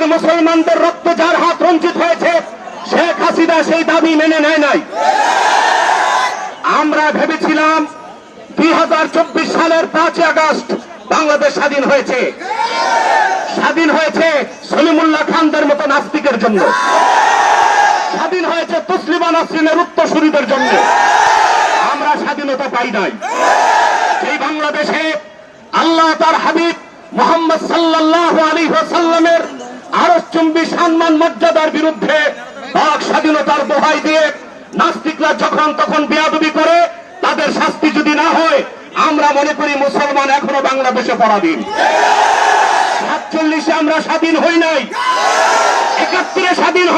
বাংলাদেশের মুসলমানদের রক্ত যার হাত রঞ্জিত হয়েছে, শেখ হাসিনা সেই দাবি মেনে নেয় নাই। আমরা ভেবেছিলাম দুই সালের পাঁচই আগস্ট বাংলাদেশ স্বাধীন হয়েছে। স্বাধীন হয়েছে সলিমুল্লাহ খানদের মতো নাস্তিকের জন্য। স্বাধীন হয়েছে তসলিমা নাসরিনের উত্তরসূরিদের জন্য। আমরা স্বাধীনতা পাই নাই। সেই বাংলাদেশে আল্লাহ তার হাবিব মোহাম্মদ সাল্লাহ আলী সাল্লামের আরসচুম্বী সম্মান মর্যাদার বিরুদ্ধে বাক স্বাধীনতার বহাই দিয়ে নাস্তিকরা যখন তখন বেয়াদবি করে, তাদের শাস্তি যদি না হয়, আমরা মনে করি মুসলমান এখনও বাংলাদেশে পরাধীন। সাতচল্লিশে আমরা স্বাধীন হই নাই। একাত্তরে স্বাধীন